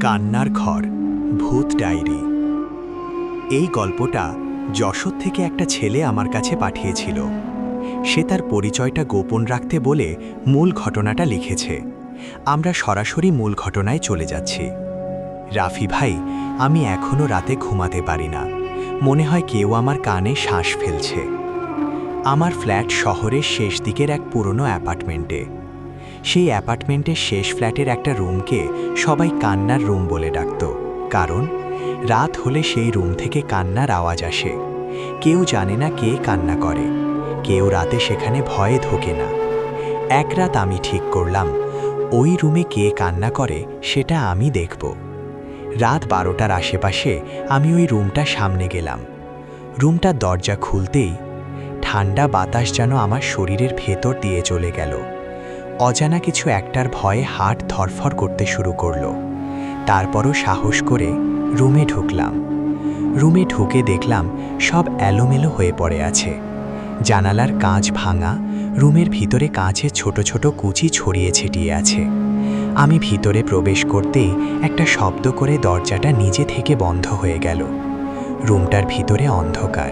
কান্নার ঘর, ভূত ডায়েরি। এই গল্পটা যশোর থেকে একটা ছেলে আমার কাছে পাঠিয়েছিল। সে তার পরিচয়টা গোপন রাখতে বলে মূল ঘটনাটা লিখেছে। আমরা সরাসরি মূল ঘটনায় চলে যাচ্ছি। রাফি ভাই, আমি এখনও রাতে ঘুমাতে পারি না। মনে হয় কেউ আমার কানে শ্বাস ফেলছে। আমার ফ্ল্যাট শহরের শেষ দিকের এক পুরনো অ্যাপার্টমেন্টে। সেই অ্যাপার্টমেন্টের শেষ ফ্ল্যাটের একটা রুমকে সবাই কান্নার রুম বলে ডাকত। কারণ, রাত হলে সেই রুম থেকে কান্নার আওয়াজ আসে। কেউ জানে না কে কান্না করে। কেউ রাতে সেখানে ভয়ে ঢোকে না। এক রাত আমি ঠিক করলাম, ওই রুমে কে কান্না করে সেটা আমি দেখব। রাত বারোটার আশেপাশে আমি ওই রুমটা সামনে গেলাম। রুমটার দরজা খুলতেই ঠান্ডা বাতাস যেন আমার শরীরের ভেতর দিয়ে চলে গেল। অজানা কিছু একটার ভয়ে হাট ধরফর করতে শুরু করল। তারপরও সাহস করে রুমে ঢুকলাম। রুমে ঢুকে দেখলাম সব এলোমেলো হয়ে পড়ে আছে। জানালার কাঁচ ভাঙা, রুমের ভিতরে কাঁচে ছোট ছোট কুচি ছড়িয়ে ছিটিয়ে আছে। আমি ভিতরে প্রবেশ করতেই একটা শব্দ করে দরজাটা নিজে থেকে বন্ধ হয়ে গেল। রুমটার ভিতরে অন্ধকার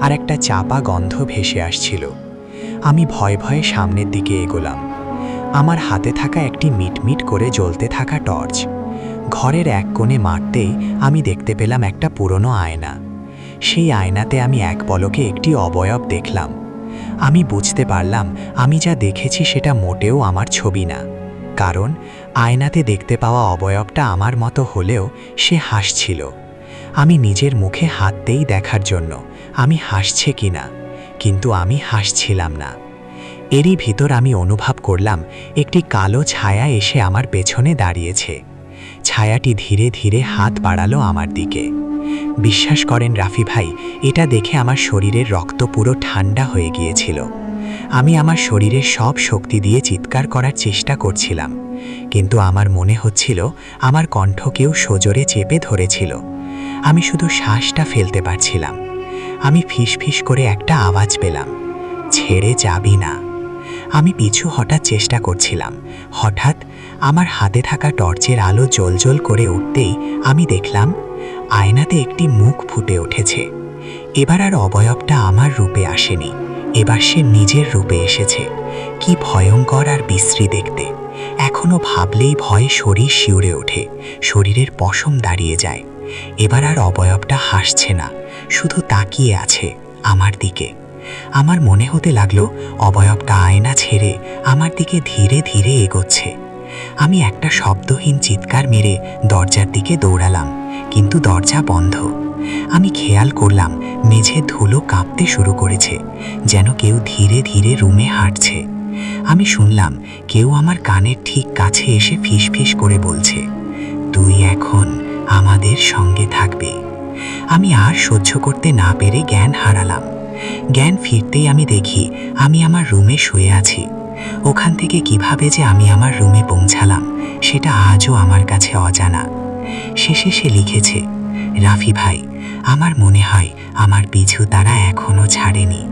আর একটা চাপা গন্ধ ভেসে আসছিল। আমি ভয়ে ভয়ে সামনের দিকে এগোলাম। আমার হাতে থাকা একটি মিটমিট করে জ্বলতে থাকা টর্চ। ঘরের এক কোণে মারতেই আমি দেখতে পেলাম একটা পুরনো আয়না। সেই আয়নাতে আমি এক পলকে একটি অবয়ব দেখলাম। আমি বুঝতে পারলাম, আমি যা দেখেছি সেটা মোটেও আমার ছবি না। কারণ, আয়নাতে দেখতে পাওয়া অবয়বটা আমার মতো হলেও সে হাসছিল। আমি নিজের মুখে হাত দেই দেখার জন্য। আমি হাসছে কিনা? কিন্তু আমি হাসছিলাম না। এরই ভিতর আমি অনুভব করলাম, একটি কালো ছায়া এসে আমার পেছনে দাঁড়িয়েছে। ছায়াটি ধীরে ধীরে হাত বাড়ালো আমার দিকে। বিশ্বাস করেন রাফি ভাই, এটা দেখে আমার শরীরের রক্ত পুরো ঠান্ডা হয়ে গিয়েছিল। আমি আমার শরীরের সব শক্তি দিয়ে চিৎকার করার চেষ্টা করছিলাম, কিন্তু আমার মনে হচ্ছিল আমার কণ্ঠ কেউ সজোরে চেপে ধরেছিল। আমি শুধু শ্বাসটা ফেলতে পারছিলাম। আমি ফিস ফিস করে একটা আওয়াজ পেলাম, ছেড়ে যাবি না। আমি পিছু হঠাৎ চেষ্টা করছিলাম। হঠাৎ আমার হাতে থাকা টর্চের আলো জ্বলজ্বল করে উঠতেই আমি দেখলাম, আয়নাতে একটি মুখ ফুটে উঠেছে। এবার আর অবয়বটা আমার রূপে আসেনি। এবার সে নিজের রূপে এসেছে। কি ভয়ঙ্কর আর বিশ্রী দেখতে। এখনও ভাবলেই ভয়ে শরীর শিউরে ওঠে, শরীরের পশম দাঁড়িয়ে যায়। এবার আর অবয়বটা হাসছে না, শুধু তাকিয়ে আছে আমার দিকে। আমার মনে হতে লাগল, অবয়বটা আয়না ছেড়ে আমার দিকে ধীরে ধীরে এগোচ্ছে। আমি একটা শব্দহীন চিৎকার মেরে দরজার দিকে দৌড়ালাম, কিন্তু দরজা বন্ধ। আমি খেয়াল করলাম, মেঝে ধুলো কাঁপতে শুরু করেছে, যেন কেউ ধীরে ধীরে রুমে হাঁটছে। আমি শুনলাম, কেউ আমার কানের ঠিক কাছে এসে ফিসফিস করে বলছে, তুই এখন আমাদের সঙ্গে থাকবে। আমি আর সহ্য করতে না পেরে জ্ঞান হারালাম। জ্ঞান ফিরতেই আমি দেখি আমি আমার রুমে শুয়ে আছি। ওখান থেকে কীভাবে যে আমি আমার রুমে পৌঁছালাম, সেটা আজও আমার কাছে অজানা। শেষে সে লিখেছে, রাফি ভাই, আমার মনে হয় আমার পিছু তারা এখনও ছাড়েনি।